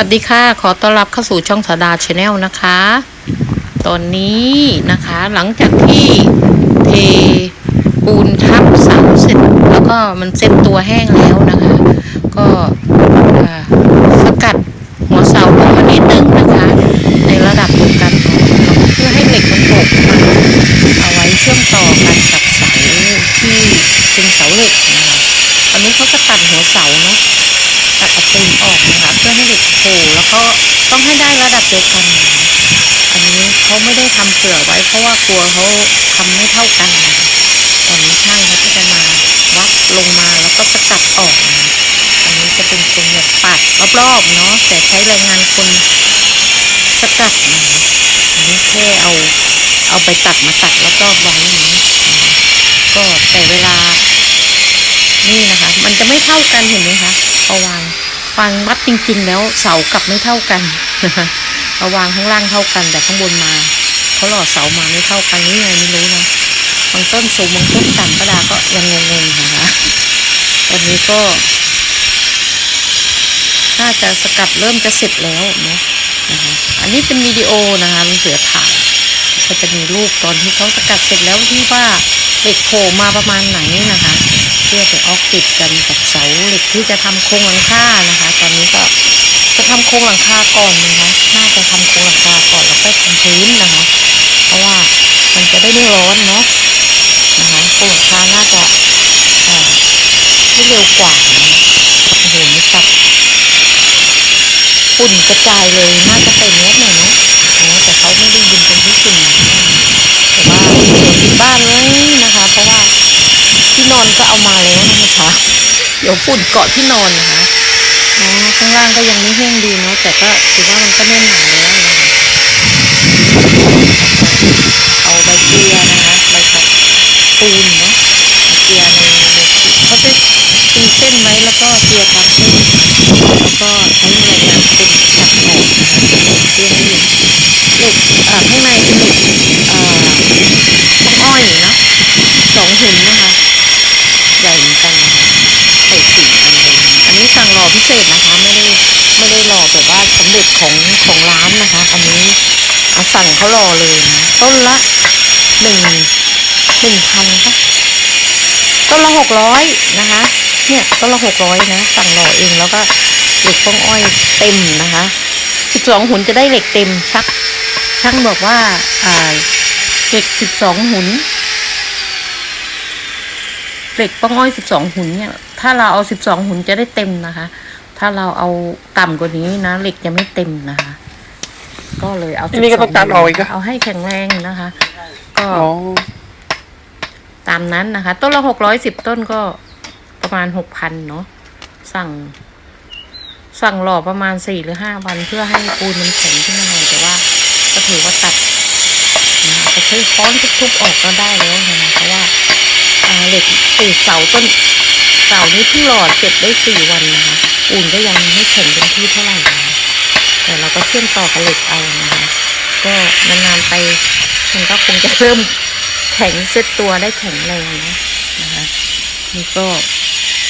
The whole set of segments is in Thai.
วัสดีค่ะ ขอต้อนรับเข้าสู่ช่องสาดาชาแนลนะคะ ตอนนี้นะคะหลังจากที่เทปูนทับเสาเสร็จ แล้วก็มันเซ็ตตัวแห้งแล้วนะคะ ก็อ่าสกัดหัวเสาลงมานิดนึงนะคะ ในระดับเดียวกันเพื่อให้เหล็กมันโผล่ขึ้นมาเอาไว้เชื่อมต่อกันกับเสาที่เป็นเสาเหล็กนะคะตอนนี้เขาจะตัดหัวเสาเนาะ ตัดเอาปูนออกนะคะเพื่อ แล้วก็ต้องให้ได้ระดับเดียวกันนะอันนี้เขาไม่ได้ทำเผื่อไว้ เพราะว่ากลัวเขาทำไม่เท่ากันนะคะตอนนี้ช่างเขาก็จะมาวัดลงมาแล้วก็สกัดออกนะอันนี้จะเป็นคนแบบปาดรอบๆเนาะแต่ใช้แรงงานคนสกัดนะอันนี้แค่เอาเอาใบตัดมาตัดรอบๆไว้นะนะคะก็แต่เวลานี่นะคะ มันจะไม่เท่ากันเห็นไหมคะพอวาง วางวัดจริงๆ แล้วเสากลับไม่เท่ากันนะคะเอาวางข้างล่างเท่ากัน แต่ข้างบนมาเขาหล่อเสามาไม่เท่ากันนี่ไงไม่รู้นะบางต้นสูงบางต้นต่ำประดาก็ยังงงๆนะคะอันนี้ก็ถ้าจะสกัดเริ่มจะเสร็จแล้วเนาะนะคะอันนี้เป็นวิดีโอนะคะลุงเสือถ่ายก็จะมีรูปตอนที่เขาสกัดเสร็จแล้วที่ว่า เหล็กโผล่มาประมาณไหนนะคะ เพื่อไปออกติดกันกับเสาเหล็กที่จะทำโครงหลังคานะคะ ตอนนี้ก็จะทำโครงหลังคาก่อนนะคะ น่าจะทำโครงหลังคาก่อนแล้วค่อยทำพื้นนะคะ เพราะว่ามันจะได้ไม่ร้อนเนาะนะคะโครงหลังคาน่าจะเอ่อให้เร็วกว่านะคะโอ้โหนี่ตัดฝุ่นกระจายเลยน่าจะใส่แมสหน่อยเนาะอ๋อแต่เขาไม่ได้ยินตรงที่ฝุ่นหนาแต่ว่าเดี๋ยวปิดบ้านไว้นะคะเพราะ นอนก็เอามาแล้วนะคะ เดี๋ยวฝุ่นเกาะที่นอนนะคะอ๋อข้างล่างก็ยังไม่แห้งดีเนาะแต่ก็ถือว่ามันก็แน่นหนาแล้วนะคะเอาใบเกลือนะคะใบขัดปูนเนาะเกลือในในเขาจะตีเส้นไว้แล้วก็เกลือตามเส้นนะคะแล้วก็ใช้แรงงานคนสกัดออกนะคะเพื่อให้เหล็กเหล็กอ่าข้างในเป็นเหล็กอ่าป้องอ้อยเนาะสองหุ่นนะคะ ใหญ่เหมือนกันนะคะใส่สี่พันเลยนะคะอันนี้สั่งหล่อ พิเศษนะคะไม่ได้ไม่ได้หล่อแบบว่าสำเร็จของของร้านนะคะ อันนี้อ่าสั่งเขาหล่อเลยนะต้นละหนึ่งหนึ่งพันปะต้นละหกร้อยนะคะ เนี่ยต้นละหกร้อยนะสั่งหล่อเองแล้วก็เหล็กป้องอ้อยเต็มนะคะสิบสองหุ่นจะได้เหล็กเต็มชักช่างบอกว่าอ่าเหล็กสิบสองหุ่นเหล็กป้องอ้อยสิบสองหุ่นเนี่ย ถ้าเราเอาสิบสองหุ่นจะได้เต็มนะคะ ถ้าเราเอาต่ำกว่านี้นะเหล็กจะไม่เต็มนะคะ ก็เลยเอาอันนี้ก็ต้องตัดออกอีกอะ เอาให้แข็งแรงนะคะ ก็ อ๋อตามนั้นนะคะ ต้นละหกร้อยสิบต้นก็ประมาณหกพันเนาะสั่ง สั่งหล่อประมาณสี่หรือห้าวันเพื่อให้ปูนมันแข็งขึ้นมาหน่อยแต่ว่าก็ถือว่าตัดนะคะจะใช้ค้อนทุบๆออกก็ได้แล้วนะคะเพราะว่าอ่าเหล็กเอยเสาต้น เสานี้เพิ่งหลอดเก็บได้สี่วันนะคะปูนก็ยังไม่แข็งเป็นที่เท่าไหร่นะแต่เราก็เชื่อมต่อกับเหล็กเอานะคะก็นานๆไปมันก็คงจะเริ่มแข็งเซตตัวได้แข็งแรงนะนะคะนี่ก็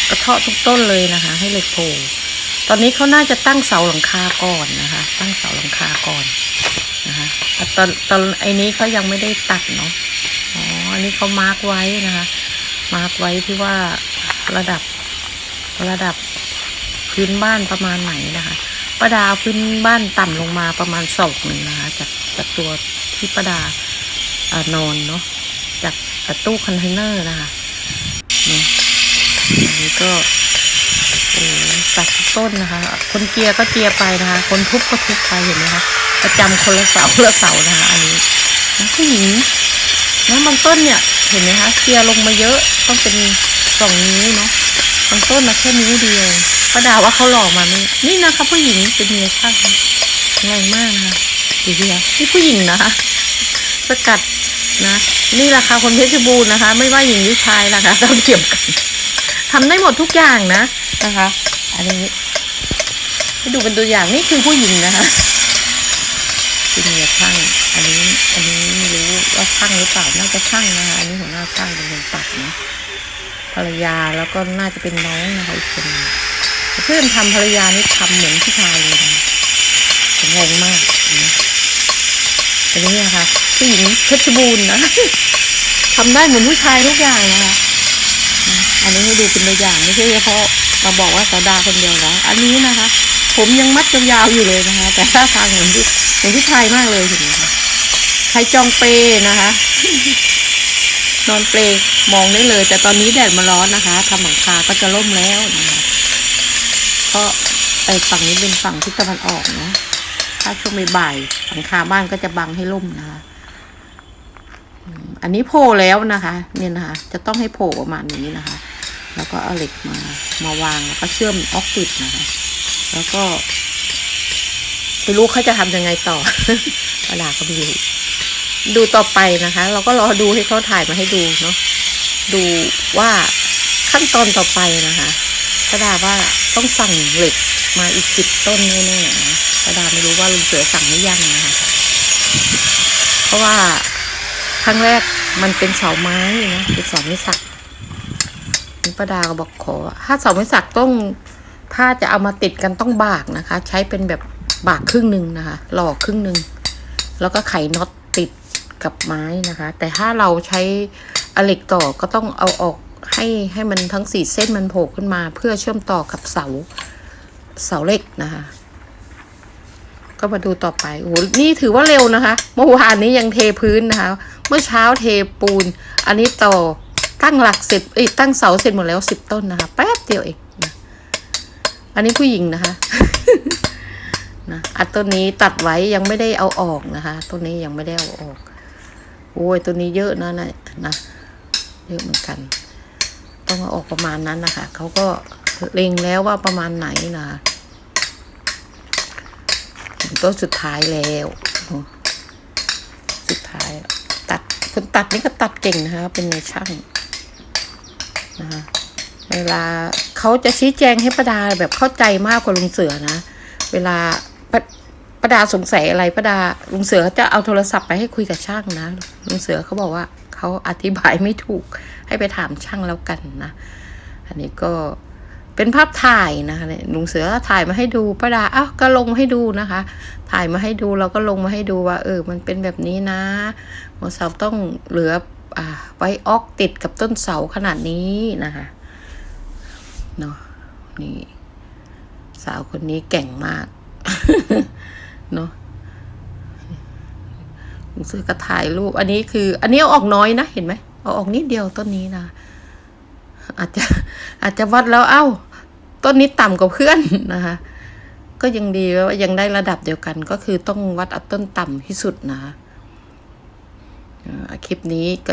กระเทาะทุกต้นเลยนะคะ ให้เหล็กโผล่ตอนนี้เขาน่าจะตั้งเสาหลังคาก่อนนะคะ ตั้งเสาหลังคาก่อนนะคะตอนตอนไอ้นี้เขายังไม่ได้ตัดเนาะอ๋ออันนี้เขามาร์กไว้นะคะ มาร์กไว้ที่ว่า ระดับระดับพื้นบ้านประมาณไหนนะคะประดาพื้นบ้านต่ำลงมาประมาณศอกหนึ่งนะคะจากจากตัวที่ประดาอ่อนอนเนาะจากจากตู้คอนเทนเนอร์นะคะเนาะอันนี้ก็โอ้ตัดต้นนะคะ คนเจียร์ก็เจียร์ไปนะคะ คนทุบก็ทุบไปเห็นไหมคะประจำคนละเสาละเสานะคะอันนี้นะผู้หญิงแล้วบางต้นเนี่ยเห็นไหมคะเคลียร์ลงมาเยอะต้องเป็น สองนิ้วเนาะบางต้นนะแค่นิ้วเดียวป้าดาว่าเขาหลอกมานี่นี่นะคะผู้หญิงเป็นเมียช่างแรงมากนะคะดูดิคะนี่ผู้หญิงนะคะ สกัดนะ นี่แหละค่ะคนเพชรบูรณ์นะคะ ไม่ว่าหญิงหรือชายนะคะเท่าเทียมกันทำได้หมดทุกอย่างนะนะคะ อันนี้ให้ดูเป็นตัวอย่างนี่คือผู้หญิงนะคะเป็นเมียช่างอันนี้อันนี้ไม่รู้ว่าช่างหรือเปล่าน่าจะช่างนะคะอันนี้หัวหน้าช่างเป็นคนตัดนะ ภรรยาแล้วก็น่าจะเป็นน้องนะคะอีกคนนึงเพื่อนทำภรรยานี่ทำเหมือนผู้ชายเลยนะแข็งแรงมากอันนี้นะคะผู้หญิงเพชรบูรณ์นะทำได้เหมือนผู้ชายทุกอย่างนะคะนะอันนี้ให้ดูเป็นตัวอย่างไม่ใช่เฉพาะมาบอกว่าสาวดาคนเดียวนะอันนี้นะคะ ผมยังมัดยาวๆอยู่เลยนะคะ แต่ท่าทางเหมือนผู้เหมือนผู้ชายมากเลยเห็นไหมคะใครจองเปนะคะ นอนเปลมองได้เลย แต่ตอนนี้แดดมาร้อนนะคะทำหลังคาก็จะล่มแล้วนะคะก็ไอฝั่งนี้เป็นฝั่งทิศตะวันออกนะถ้าช่วงบ่ายหลังคาบ้านก็จะบังให้ล่มนะคะอันนี้โผล่แล้วนะคะ เนี่ยนะคะ จะต้องให้โผล่ประมาณนี้นะคะ แล้วก็เอาเหล็กมามาวางแล้วก็เชื่อมออกติดนะคะ แล้วก็ไม่รู้เขาจะทำยังไงต่อเวลาก็ไม่รู้ ดูต่อไปนะคะ เราก็รอดูให้เขาถ่ายมาให้ดูเนาะดูว่าขั้นตอนต่อไปนะคะกระดาว่าต้องสั่งเหล็กมาอีกสิบต้นแน่ๆนะกระดาไม่รู้ว่าลุงเสือสั่งหรือยังนะคะ เพราะว่าครั้งแรกมันเป็นเสาไม้นะเป็นเสาไม้สักคุณประดาก็บอกขอ ถ้าเสาไม้สักต้อง ถ้าจะเอามาติดกันต้องบากนะคะ ใช้เป็นแบบบากครึ่งหนึ่งนะคะ หล่อครึ่งหนึ่งแล้วก็ไขน็อต กับไม้นะคะ แต่ถ้าเราใช้อเหล็กต่อก็ต้องเอาออกให้ให้มันทั้งสี่เส้นมันโผล่ขึ้นมา เพื่อเชื่อมต่อกับเสาเสาเหล็กนะคะ ก็มาดูต่อไปโอ้โหนี่ถือว่าเร็วนะคะ เมื่อวานนี้ยังเทพื้นนะคะ เมื่อเช้าเทปูน อันนี้ต่อตั้งหลักเสร็จเอ้ตั้งเสาเสร็จหมดแล้วสิบต้นนะคะ แป๊บเดียวเองนะอันนี้ผู้หญิงนะคะนะอันต้นนี้ตัดไว้ยังไม่ได้เอาออกนะคะต้นนี้ยังไม่ได้เอาออก โอ้ยต้นนี้เยอะนะนะนะเยอะเหมือนกัน ต้องอาออกประมาณนั้นนะคะเขาก็เล็งแล้วว่าประมาณไหนนะต้นสุดท้ายแล้ว สุดท้ายตัดคนตัดนี่ก็ตัดเก่งนะคะ เป็นในช่างนะคะเวลาเขาจะชี้แจงให้ประดาแบบเข้าใจมากกว่าลุงเสือนะ เวลา ประดาสงสัยอะไรประดาลุงเสือจะเอาโทรศัพท์ไปให้คุยกับช่างนะลุงเสือเขาบอกว่าเขาอธิบายไม่ถูกให้ไปถามช่างแล้วกันนะ อันนี้ก็เป็นภาพถ่ายนะคะเนี่ยลุงเสือถ่ายมาให้ดูประดาอ้าวก็ลงให้ดูนะคะ ถ่ายมาให้ดูเราก็ลงมาให้ดูว่า เออ มันเป็นแบบนี้นะหัวเสาต้องเหลืออ่าไว้ออกติดกับต้นเสาขนาดนี้นะคะเนาะนี่สาวคนนี้เก่งมาก เนาะลุงเสือก็ถ่ายรูป อันนี้คือ อันนี้เอาออกน้อยนะเห็นไหมเอาออกนิดเดียวต้นนี้นะอาจจะอาจจะวัดแล้วเอ้า ต้นนี้ต่ำกว่าเพื่อนนะคะก็ยังดีว่ายังได้ระดับเดียวกัน ก็คือต้องวัดอาต้นต่ำที่สุดนะคะคลิปนี้ก็